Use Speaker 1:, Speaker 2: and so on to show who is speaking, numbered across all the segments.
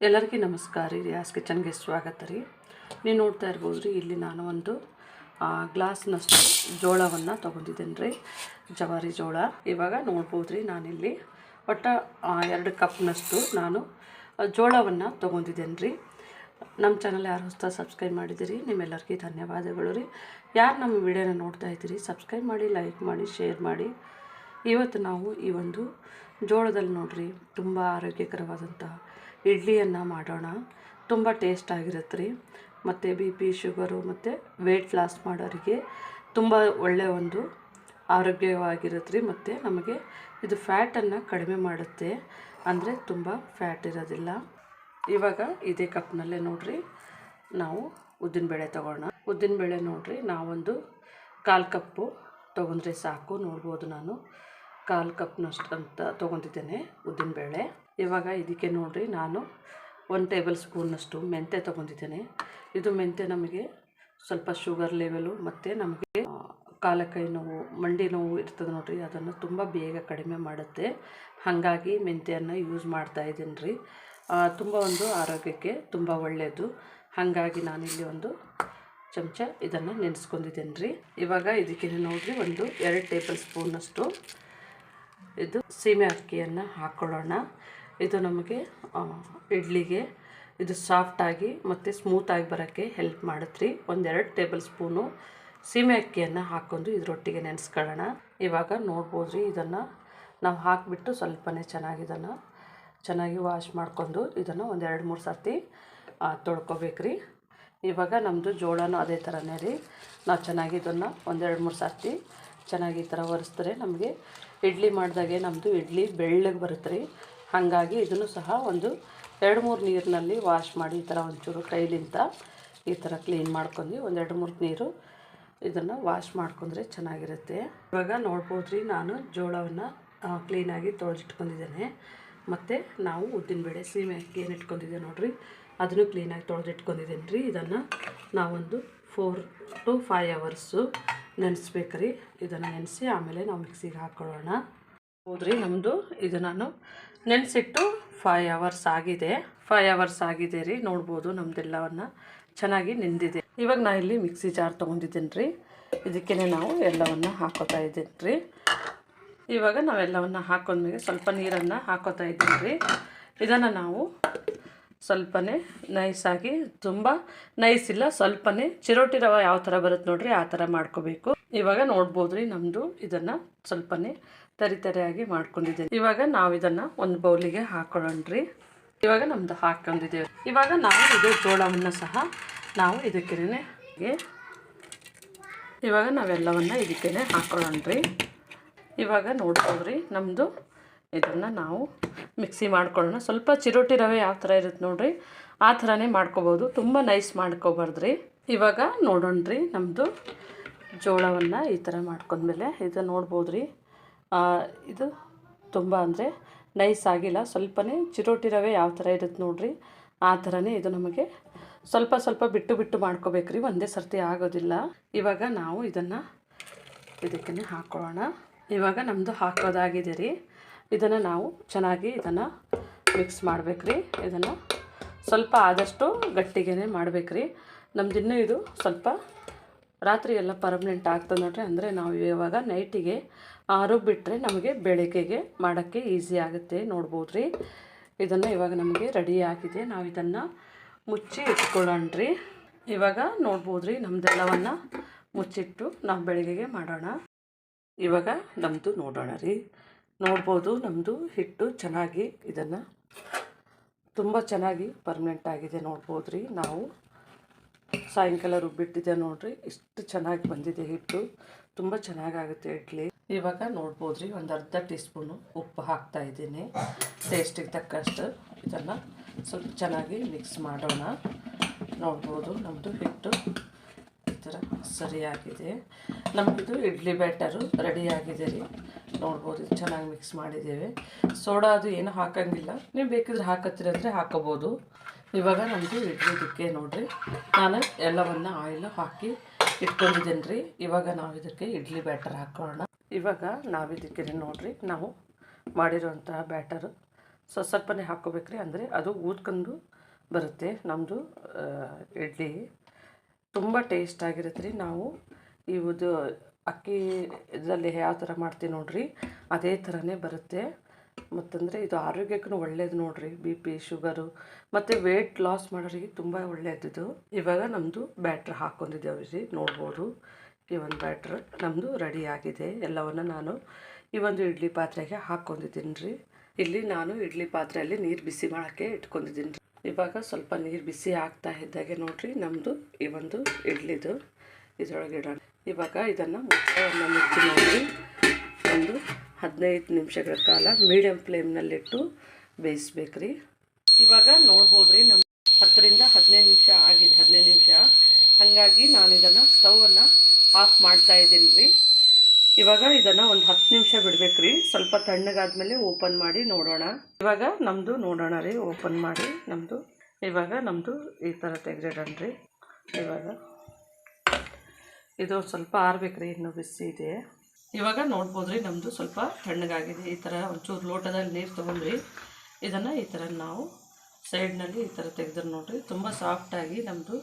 Speaker 1: ಎಲ್ಲರಿಗೂ ನಮಸ್ಕಾರ ರೀ. ರಿಯಾಸ್ ಕಿಚನ್ಗೆ ಸ್ವಾಗತ ರೀ. ನೀವು ನೋಡ್ತಾ ಇರ್ಬೋದು ರೀ, ಇಲ್ಲಿ ನಾನು ಒಂದು ಗ್ಲಾಸ್ನಷ್ಟು ಜೋಳವನ್ನು ತೊಗೊಂಡಿದ್ದೇನೆ ರೀ. ಜವಾರಿ ಜೋಳ. ಇವಾಗ ನೋಡ್ಬೋದು ರೀ ನಾನಿಲ್ಲಿ ಒಟ್ಟು ಎರಡು ಕಪ್ನಷ್ಟು ನಾನು ಜೋಳವನ್ನು ತೊಗೊಂಡಿದ್ದೇನೆ ರೀ. ನಮ್ಮ ಚಾನಲ್ ಯಾರು ಹೊಸ ಸಬ್ಸ್ಕ್ರೈಬ್ ಮಾಡಿದ್ದೀರಿ, ನಿಮ್ಮೆಲ್ಲರಿಗೂ ಧನ್ಯವಾದಗಳು ರೀ. ಯಾರು ನಮ್ಮ ವಿಡಿಯೋನ ನೋಡ್ತಾ ಇದ್ದೀರಿ, ಸಬ್ಸ್ಕ್ರೈಬ್ ಮಾಡಿ, ಲೈಕ್ ಮಾಡಿ, ಶೇರ್ ಮಾಡಿ. ಇವತ್ತು ನಾವು ಈ ಒಂದು ಜೋಳದಲ್ಲಿ ನೋಡ್ರಿ, ತುಂಬ ಆರೋಗ್ಯಕರವಾದಂಥ ಇಡ್ಲಿಯನ್ನು ಮಾಡೋಣ. ತುಂಬ ಟೇಸ್ಟ್ ಆಗಿರುತ್ತೆ ರೀ ಮತ್ತು ಬಿ ಪಿ ಶುಗರು ಮತ್ತು ವೆಯ್ಟ್ ಲಾಸ್ ಮಾಡೋರಿಗೆ ತುಂಬ ಒಳ್ಳೆಯ ಒಂದು ಆರೋಗ್ಯವಾಗಿರುತ್ತೆ ರೀ ಮತ್ತು ನಮಗೆ ಇದು ಫ್ಯಾಟನ್ನು ಕಡಿಮೆ ಮಾಡುತ್ತೆ. ಅಂದರೆ ತುಂಬ ಫ್ಯಾಟ್ ಇರೋದಿಲ್ಲ. ಇವಾಗ ಇದೇ ಕಪ್ನಲ್ಲೇ ನೋಡ್ರಿ, ನಾವು ಉದ್ದಿನಬೇಳೆ ತೊಗೋಣ. ಉದ್ದಿನಬೇಳೆ ನೋಡ್ರಿ, ನಾವೊಂದು ಕಾಲು ಕಪ್ಪು ತೊಗೊಂಡ್ರೆ ಸಾಕು, ನೋಡ್ಬೋದು ನಾನು. ಕಾಲು ಕಪ್ನಷ್ಟು ಅಂತ ತೊಗೊತಿದ್ದೇನೆ ಉದ್ದಿನಬೇಳೆ ಇವಾಗ ಇದಕ್ಕೆ ನೋಡಿರಿ ನಾನು ಒಂದು ಟೇಬಲ್ ಸ್ಪೂನಷ್ಟು ಮೆಂತ್ಯ ತೊಗೊಂಡಿದ್ದೇನೆ. ಇದು ಮೆಂತ್ಯ ನಮಗೆ ಸ್ವಲ್ಪ ಶುಗರ್ ಲೆವೆಲು ಮತ್ತು ನಮಗೆ ಕಾಲಕೈ ನೋವು, ಮಂಡಿ ನೋವು ಇರ್ತದೆ ನೋಡಿರಿ, ಅದನ್ನು ತುಂಬ ಬೇಗ ಕಡಿಮೆ ಮಾಡುತ್ತೆ. ಹಾಗಾಗಿ ಮೆಂತ್ಯನ ಯೂಸ್ ಮಾಡ್ತಾ ಇದ್ದೀನಿ ರೀ ತುಂಬ ಒಂದು ಆರೋಗ್ಯಕ್ಕೆ ತುಂಬ ಒಳ್ಳೆಯದು ಹಾಗಾಗಿ ನಾನಿಲ್ಲಿ ಒಂದು ಚಮಚ ಇದನ್ನು ನೆನೆಸ್ಕೊಂಡಿದ್ದೇನೆ ರೀ ಇವಾಗ ಇದಕ್ಕೆ ನೋಡಿರಿ ಒಂದು ಎರಡು ಟೇಬಲ್ ಸ್ಪೂನಷ್ಟು ಇದು ಸೀಮೆ ಅಕ್ಕಿಯನ್ನು ಹಾಕ್ಕೊಳ್ಳೋಣ ಇದು ನಮಗೆ ಇಡ್ಲಿಗೆ ಇದು ಸಾಫ್ಟಾಗಿ ಮತ್ತು ಸ್ಮೂತಾಗಿ ಬರೋಕ್ಕೆ ಹೆಲ್ಪ್ ಮಾಡುತ್ತೆ ಒಂದೆರಡು ಟೇಬಲ್ ಸ್ಪೂನು ಸೀಮೆ ಅಕ್ಕಿಯನ್ನು ಹಾಕ್ಕೊಂಡು ಇದರೊಟ್ಟಿಗೆ ನೆನೆಸ್ಕೊಳ್ಳೋಣ. ಇವಾಗ ನೋಡ್ಬೋದು ರೀ ಇದನ್ನು ನಾವು ಹಾಕಿಬಿಟ್ಟು ಸ್ವಲ್ಪನೇ ಚೆನ್ನಾಗಿದನ್ನು ಚೆನ್ನಾಗಿ ವಾಶ್ ಮಾಡಿಕೊಂಡು ಇದನ್ನು ಒಂದೆರಡು ಮೂರು ಸರ್ತಿ ತೊಳ್ಕೊಬೇಕು ರೀ ಇವಾಗ ನಮ್ಮದು ಜೋಳನೂ ಅದೇ ಥರನೇ ರೀ. ನಾವು ಚೆನ್ನಾಗಿ ಇದನ್ನು ಒಂದೆರಡು ಮೂರು ಸರ್ತಿ ಚೆನ್ನಾಗಿ ಈ ಥರ ಒರೆಸ್ತಾರೆ. ನಮಗೆ ಇಡ್ಲಿ ಮಾಡಿದಾಗೆ ನಮ್ಮದು ಇಡ್ಲಿ ಬೆಳ್ಳಗೆ ಬರುತ್ತೆ ರೀ. ಹಾಗಾಗಿ ಇದನ್ನು ಸಹ ಒಂದು ಎರಡು ಮೂರು ನೀರಿನಲ್ಲಿ ವಾಶ್ ಮಾಡಿ ಈ ಥರ ಒಂಚೂರು ಕೈಲಿಂತ ಈ ಥರ ಕ್ಲೀನ್ ಮಾಡ್ಕೊಂಡು ಒಂದು ಎರಡು ಮೂರು ನೀರು ಇದನ್ನು ವಾಶ್ ಮಾಡ್ಕೊಂಡ್ರೆ ಚೆನ್ನಾಗಿರುತ್ತೆ. ಇವಾಗ ನೋಡ್ಬೋದು ರೀ ನಾನು ಜೋಳವನ್ನು ಕ್ಲೀನಾಗಿ ತೊಳೆದಿಟ್ಕೊಂಡಿದ್ದೇನೆ. ಮತ್ತು ನಾವು ಉದ್ದಿನಬೇಳೆ ಸೀಮೆ ಅಕ್ಕಿ ಏನು ಇಟ್ಕೊಂಡಿದ್ದೆ ನೋಡಿರಿ. ಅದನ್ನು ಕ್ಲೀನಾಗಿ ತೊಳೆದಿಟ್ಕೊಂಡಿದ್ದೇನೆ ರೀ. ಇದನ್ನು ನಾವೊಂದು ಫೋರ್ ಟು ಫೈವ್ ಅವರ್ಸು ನೆನೆಸ್ಬೇಕು ರೀ ಇದನ್ನು ನೆನೆಸಿ ಆಮೇಲೆ ನಾವು ಮಿಕ್ಸಿಗೆ ಹಾಕ್ಕೊಳ್ಳೋಣ ಹೌದ್ರಿ ನಮ್ಮದು ಇದು ನಾನು ನೆನೆಸಿಟ್ಟು ಫೈವ್ ಅವರ್ಸ್ ಆಗಿದೆ. ಫೈವ್ ಅವರ್ಸ್ ಆಗಿದೆ ರೀ, ನೋಡ್ಬೋದು ನಮ್ಮದೆಲ್ಲವನ್ನು ಚೆನ್ನಾಗಿ ನೆಂದಿದೆ. ಇವಾಗ ನಾ ಇಲ್ಲಿ ಮಿಕ್ಸಿ ಜಾರ್ ತೊಗೊಂಡಿದ್ದೀನಿ ರೀ ಇದಕ್ಕೇ ನಾವು ಎಲ್ಲವನ್ನು ಹಾಕೋತಾ ಇದ್ದೀನಿ ರೀ ಇವಾಗ ನಾವೆಲ್ಲವನ್ನು ಹಾಕೊಂಡ್ಮೇಲೆ ಸ್ವಲ್ಪ ನೀರನ್ನು ಹಾಕೋತಾ ಇದ್ದೀನಿ ರೀ ಇದನ್ನು ನಾವು ಸ್ವಲ್ಪನೇ ನೈಸಾಗಿ ತುಂಬ ನೈಸ್ ಇಲ್ಲ, ಸ್ವಲ್ಪನೇ ಚಿರೋಟಿ ರವೆ ಯಾವ ಥರ ಬರುತ್ತೆ ನೋಡ್ರಿ ಆ ಥರ ಮಾಡ್ಕೋಬೇಕು. ಇವಾಗ ನೋಡ್ಬೋದು ರೀ ನಮ್ಮದು ಇದನ್ನು ಸ್ವಲ್ಪನೇ ತರಿ ತರಿಯಾಗಿ ಮಾಡ್ಕೊಂಡಿದ್ದೇವೆ. ಇವಾಗ ನಾವು ಇದನ್ನು ಒಂದು ಬೌಲಿಗೆ ಹಾಕೊಳ್ಳೋಣ್ರಿ ಇವಾಗ ನಮ್ಮದು ಹಾಕೊಂಡಿದ್ದೇವೆ. ಇವಾಗ ನಾವು ಇದು ಜೋಳವನ್ನು ಸಹ ನಾವು ಇದಕ್ಕೇನೆ ಇವಾಗ ನಾವೆಲ್ಲವನ್ನು ಇದಕ್ಕೇನೆ ಹಾಕೊಳ್ಳೋಣ್ರಿ ಇವಾಗ ನೋಡ್ಬೋದ್ರಿ ನಮ್ಮದು ಇದನ್ನು ನಾವು ಮಿಕ್ಸಿ ಮಾಡ್ಕೊಳ್ಳೋಣ. ಸ್ವಲ್ಪ ಚಿರೋಟಿ ರವೆ ಯಾವ ಥರ ಇರುತ್ತೆ ನೋಡಿರಿ, ಆ ಥರನೇ ಮಾಡ್ಕೋಬೋದು. ತುಂಬ ನೈಸ್ ಮಾಡ್ಕೋಬಾರ್ದ್ರಿ. ಇವಾಗ ನೋಡೋಣ ರೀ ನಮ್ಮದು ಜೋಳವನ್ನು ಈ ಥರ ಮಾಡ್ಕೊಂಡ್ಮೇಲೆ ಇದು ನೋಡ್ಬೋದು ರೀ ಇದು ತುಂಬ ಅಂದರೆ ನೈಸ್ ಆಗಿಲ್ಲ. ಸ್ವಲ್ಪನೇ ಚಿರೋಟಿ ರವೆ ಯಾವ ಥರ ಇರುತ್ತೆ ನೋಡಿರಿ, ಆ ಥರನೇ ಇದು ನಮಗೆ ಸ್ವಲ್ಪ ಸ್ವಲ್ಪ ಬಿಟ್ಟು ಬಿಟ್ಟು ಮಾಡ್ಕೋಬೇಕ್ರಿ. ಒಂದೇ ಸರ್ತಿ ಆಗೋದಿಲ್ಲ. ಇವಾಗ ನಾವು ಇದನ್ನು ಇದಕ್ಕೆ ಹಾಕೊಳ್ಳೋಣ. ಇವಾಗ ನಮ್ಮದು ಹಾಕೋದಾಗಿದೆ ರೀ ಇದನ್ನು ನಾವು ಚೆನ್ನಾಗಿ ಇದನ್ನು ಮಿಕ್ಸ್ ಮಾಡ್ಬೇಕ್ರಿ. ಇದನ್ನು ಸ್ವಲ್ಪ ಆದಷ್ಟು ಗಟ್ಟಿಗೆ ಮಾಡ್ಬೇಕ್ರಿ. ನಮ್ದು ಇನ್ನೂ ಇದು ಸ್ವಲ್ಪ ರಾತ್ರಿ ಎಲ್ಲ ಪರ್ಮನೆಂಟ್ ಆಗ್ತದೆ ನೋಡ್ರಿ. ಅಂದರೆ ನಾವು ಇವಾಗ ನೈಟಿಗೆ ರುಬ್ಬಿಟ್ರೆ ನಮಗೆ ಬೆಳಗ್ಗೆಗೆ ಮಾಡೋಕ್ಕೆ ಈಸಿ ಆಗುತ್ತೆ ನೋಡ್ಬೋದು ರೀ ಇದನ್ನು ಇವಾಗ ನಮಗೆ ರೆಡಿ ಆಗಿದೆ. ನಾವು ಇದನ್ನು ಮುಚ್ಚಿ ಇಟ್ಕೊಳ್ಳೋಣ್ರಿ. ಇವಾಗ ನೋಡ್ಬೋದು ರೀ ನಮ್ಮದೆಲ್ಲವನ್ನು ಮುಚ್ಚಿಟ್ಟು ನಾವು ಬೆಳಗ್ಗೆಗೆ ಮಾಡೋಣ. ಇವಾಗ ನಮ್ಮದು ನೋಡೋಣ ರೀ. ನೋಡ್ಬೋದು ನಮ್ಮದು ಹಿಟ್ಟು ಚೆನ್ನಾಗಿ ಇದನ್ನು ತುಂಬ ಚೆನ್ನಾಗಿ ಪರ್ಮನೆಂಟ್ ಆಗಿದೆ ನೋಡ್ಬೋದು ರೀ ನಾವು ಸಾಯಂಕಾಲ ರುಬ್ಬಿಟ್ಟಿದೆ ನೋಡ್ರಿ, ಇಷ್ಟು ಚೆನ್ನಾಗಿ ಬಂದಿದೆ ಹಿಟ್ಟು. ತುಂಬ ಚೆನ್ನಾಗಾಗುತ್ತೆ ಇಡ್ಲಿ. ಇವಾಗ ನೋಡ್ಬೋದು ರೀ ಒಂದು ಅರ್ಧ ಟೀ ಸ್ಪೂನು ಉಪ್ಪು ಹಾಕ್ತಾ ಇದ್ದೀನಿ. ಟೇಸ್ಟಿಗೆ ತಕ್ಕಷ್ಟು ಇದನ್ನು ಸ್ವಲ್ಪ ಚೆನ್ನಾಗಿ ಮಿಕ್ಸ್ ಮಾಡೋಣ. ನೋಡ್ಬೋದು ನಮ್ಮದು ಹಿಟ್ಟು ಈ ಥರ ಸರಿಯಾಗಿದೆ. ನಮ್ಮದು ಇಡ್ಲಿ ಬ್ಯಾಟರು ರೆಡಿಯಾಗಿದೆ ರೀ ನೋಡ್ಬೋದು, ಇದು ಚೆನ್ನಾಗಿ ಮಿಕ್ಸ್ ಮಾಡಿದ್ದೇವೆ. ಸೋಡಾ ಅದು ಏನು ಹಾಕಂಗಿಲ್ಲ. ನೀವು ಬೇಕಿದ್ರೆ ಹಾಕತ್ತೀರಂದರೆ ಹಾಕೋಬೋದು. ಇವಾಗ ನಮ್ಮದು ಇಡ್ಲಿದಕ್ಕೆ ನೋಡಿರಿ. ನಾನು ಎಲ್ಲವನ್ನು ಆಯಿಲು ಹಾಕಿ ಇಟ್ಕೊಂಡಿದ್ದೀನಿ ರೀ ಇವಾಗ ನಾವು ಇದಕ್ಕೆ ಇಡ್ಲಿ ಬ್ಯಾಟರ್ ಹಾಕೋಣ. ಇವಾಗ ನಾವು ಇದಕ್ಕೆ ನೋಡಿರಿ, ನಾವು ಮಾಡಿರುವಂತಹ ಬ್ಯಾಟರು ಸೊ, ಸ್ವಲ್ಪನೆ ಹಾಕ್ಕೋಬೇಕ್ರಿ ಅಂದರೆ ಅದು ಊದ್ಕೊಂಡು ಬರುತ್ತೆ ನಮ್ಮದು ಇಡ್ಲಿ. ತುಂಬ ಟೇಸ್ಟ್ ಆಗಿರುತ್ತೆ ರೀ ನಾವು ಇವುದು ಅಕ್ಕಿ ಇದರಲ್ಲಿ ಯಾವ ಥರ ಮಾಡ್ತೀವಿ ನೋಡ್ರಿ, ಅದೇ ಥರನೇ ಬರುತ್ತೆ. ಮತ್ತಂದರೆ ಇದು ಆರೋಗ್ಯಕ್ಕೂ ಒಳ್ಳೇದು ನೋಡ್ರಿ, ಬಿ ಪಿ, ಶುಗರು, ಮತ್ತು ವೇಟ್ ಲಾಸ್ ಮಾಡೋರಿಗೆ ತುಂಬ ಒಳ್ಳೆಯದಿದು ಇವಾಗ ನಮ್ಮದು ಬ್ಯಾಟ್ರ್ ಹಾಕ್ಕೊಂಡಿದ್ದೇವೆ ನೋಡ್ಬೋದು. ಈ ಒಂದು ಬ್ಯಾಟ್ರ್ ನಮ್ಮದು ರೆಡಿ ಆಗಿದೆ. ಎಲ್ಲವನ್ನು ನಾನು ಈ ಒಂದು ಇಡ್ಲಿ ಪಾತ್ರೆಗೆ ಹಾಕ್ಕೊಂಡಿದ್ದೀನಿ ರೀ. ಇಲ್ಲಿ ನಾನು ಇಡ್ಲಿ ಪಾತ್ರೆಯಲ್ಲಿ ನೀರು ಬಿಸಿ ಮಾಡೋಕ್ಕೆ ಇಟ್ಕೊಂಡಿದ್ದೀನಿ ರೀ. ಇವಾಗ ಸ್ವಲ್ಪ ನೀರು ಬಿಸಿ ಆಗ್ತಾ ಇದ್ದಾಗೆ ನೋಡಿರಿ ನಮ್ಮದು ಈ ಒಂದು ಇಡ್ಲಿದು. ಇದರೊಳಗೆ ಇಡೋಣ ಇವಾಗ ಇದನ್ನು ಮುಚ್ಚಳವನ್ನು ಮುಚ್ಚಿ ಮಾಡಿ ಒಂದು ಹದಿನೈದು ನಿಮಿಷಗಳ ಕಾಲ ಮೀಡಿಯಮ್ ಫ್ಲೇಮ್ನಲ್ಲಿಟ್ಟು ಬೇಯಿಸ್ಬೇಕ್ರಿ. ಇವಾಗ ನೋಡ್ಬೋದು ರೀ ನಮ್ಮ ಹತ್ತರಿಂದ ಹದಿನೈದು ನಿಮಿಷ ಆಗಿದೆ, ಹದಿನೈದು ನಿಮಿಷ. ಹಾಗಾಗಿ ನಾನು ಇದನ್ನು ಸ್ಟವನ್ನು ಆಫ್ ಮಾಡ್ತಾ ಇದ್ದೀನಿ ರೀ ಇವಾಗ ಇದನ್ನು ಒಂದು ಹತ್ತು ನಿಮಿಷ ಬಿಡಬೇಕು ರೀ ಸ್ವಲ್ಪ ತಣ್ಣಗಾದ್ಮೇಲೆ ಓಪನ್ ಮಾಡಿ ನೋಡೋಣ. ಇವಾಗ ನಮ್ಮದು ನೋಡೋಣ ರೀ ಓಪನ್ ಮಾಡಿ ನಮ್ಮದು ಇವಾಗ ನಮ್ಮದು ಈ ಥರ ತೆಗೆದಿಡೋಣ ರೀ. ಇವಾಗ ಇದು ಸ್ವಲ್ಪ ಆರ್ಬೇಕು ರೀ ಇನ್ನೂ ಬಿಸಿ ಇದೆ. ಇವಾಗ ನೋಡ್ಬೋದು ರೀ ನಮ್ಮದು ಸ್ವಲ್ಪ ತಣ್ಣಗಾಗಿದೆ. ಈ ಥರ ಒಂಚೂರು ಲೋಟದಲ್ಲಿ ನೀರು ತೊಗೊಂಡ್ರಿ. ಇದನ್ನು ಈ ಥರ ನಾವು ಸೈಡ್ನಲ್ಲಿ ಈ ಥರ ತೆಗೆದ್ರೆ ನೋಡಿರಿ. ತುಂಬ ಸಾಫ್ಟಾಗಿ ನಮ್ಮದು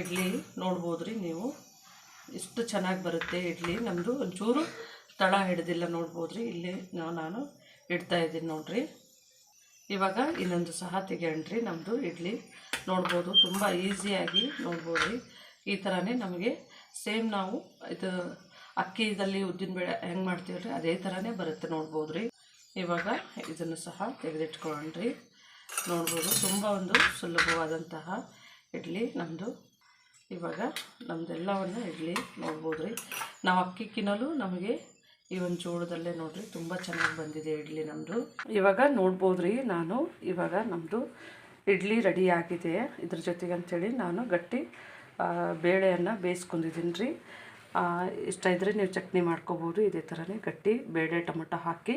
Speaker 1: ಇಡ್ಲಿ ನೋಡ್ಬೋದು ರೀ ನೀವು. ಇಷ್ಟು ಚೆನ್ನಾಗಿ ಬರುತ್ತೆ ಇಡ್ಲಿ. ನಮ್ಮದು ಒಂಚೂರು ತಳ ಹಿಡ್ದಿಲ್ಲ ನೋಡ್ಬೋದು ರೀ ಇಲ್ಲಿ ನಾನು ಇಡ್ತಾ ಇದ್ದೀನಿ ನೋಡಿರಿ. ಇವಾಗ ಇನ್ನೊಂದು ಸಹ ತೆಗೆಯಣ್ರಿ. ನಮ್ಮದು ಇಡ್ಲಿ ನೋಡ್ಬೋದು. ತುಂಬ ಈಸಿಯಾಗಿ ನೋಡ್ಬೋದು ರೀ ಈ ಥರನೇ ನಮಗೆ ಸೇಮ್ ನಾವು ಇದು ಅಕ್ಕಿದಲ್ಲಿ ಉದ್ದಿನಬೇಳೆ ಹೆಂಗೆ ಮಾಡ್ತೀವಿ ರೀ ಅದೇ ಥರನೇ ಬರುತ್ತೆ ನೋಡ್ಬೋದು ರೀ ಇವಾಗ ಇದನ್ನು ಸಹ ತೆಗೆದಿಟ್ಕೊಳ್ಳೋಣ್ರಿ ನೋಡ್ಬೋದು, ತುಂಬ ಒಂದು ಸುಲಭವಾದಂತಹ ಇಡ್ಲಿ ನಮ್ಮದು ಇವಾಗ ನಮ್ಮದೆಲ್ಲವನ್ನು ಇಡ್ಲಿ ನೋಡ್ಬೋದು ರೀ ನಾವು ಅಕ್ಕಿ ಕಿನ್ನಲು ನಮಗೆ ಈ ಒಂದು ಜೋಳದಲ್ಲೇ ನೋಡ್ರಿ, ತುಂಬ ಚೆನ್ನಾಗಿ ಬಂದಿದೆ ಇಡ್ಲಿ ನಮ್ಮದು ಇವಾಗ ನೋಡ್ಬೋದು ರೀ ನಾನು ಇವಾಗ ನಮ್ಮದು ಇಡ್ಲಿ ರೆಡಿ ಆಗಿದೆ. ಇದ್ರ ಜೊತೆಗೆ ಅಂಥೇಳಿ ನಾನು ಗಟ್ಟಿ ಬೇಳೆಯನ್ನು ಬೇಯಿಸ್ಕೊಂಡಿದ್ದೀನಿ ರೀ ಇಷ್ಟ ಇದ್ದರೆ ನೀವು ಚಟ್ನಿ ಮಾಡ್ಕೋಬೋದು, ಇದೇ ಥರನೇ ಗಟ್ಟಿ ಬೇಳೆ ಟೊಮೊಟೊ ಹಾಕಿ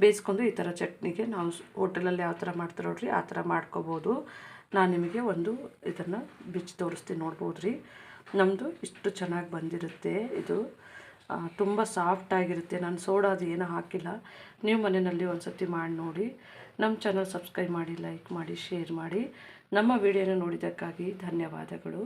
Speaker 1: ಬೇಯಿಸ್ಕೊಂಡು ಈ ಥರ ಚಟ್ನಿಗೆ ನಾವು ಹೋಟೆಲಲ್ಲಿ ಯಾವ ಥರ ಮಾಡ್ತಾರೆ ನೋಡ್ರಿ, ಆ ಥರ ಮಾಡ್ಕೋಬೋದು. ನಾನು ನಿಮಗೆ ಒಂದು ಇದನ್ನು ಬಿಚ್ಚಿ ತೋರಿಸ್ತೀನಿ ನೋಡ್ಬೋದು ರೀ ನಮ್ಮದು ಇಷ್ಟು ಚೆನ್ನಾಗಿ ಬಂದಿರುತ್ತೆ ಇದು. ತುಂಬ ಸಾಫ್ಟಾಗಿರುತ್ತೆ ನಾನು ಸೋಡಾದು ಏನೂ ಹಾಕಿಲ್ಲ. ನೀವು ಮನೆಯಲ್ಲಿ ಒಂದು ಸತಿ ಮಾಡಿ ನೋಡಿ. ನಮ್ಮ ಚಾನಲ್ ಸಬ್ಸ್ಕ್ರೈಬ್ ಮಾಡಿ, ಲೈಕ್ ಮಾಡಿ, ಶೇರ್ ಮಾಡಿ. ನಮ್ಮ ವಿಡಿಯೋನ ನೋಡಿದ್ದಕ್ಕಾಗಿ ಧನ್ಯವಾದಗಳು.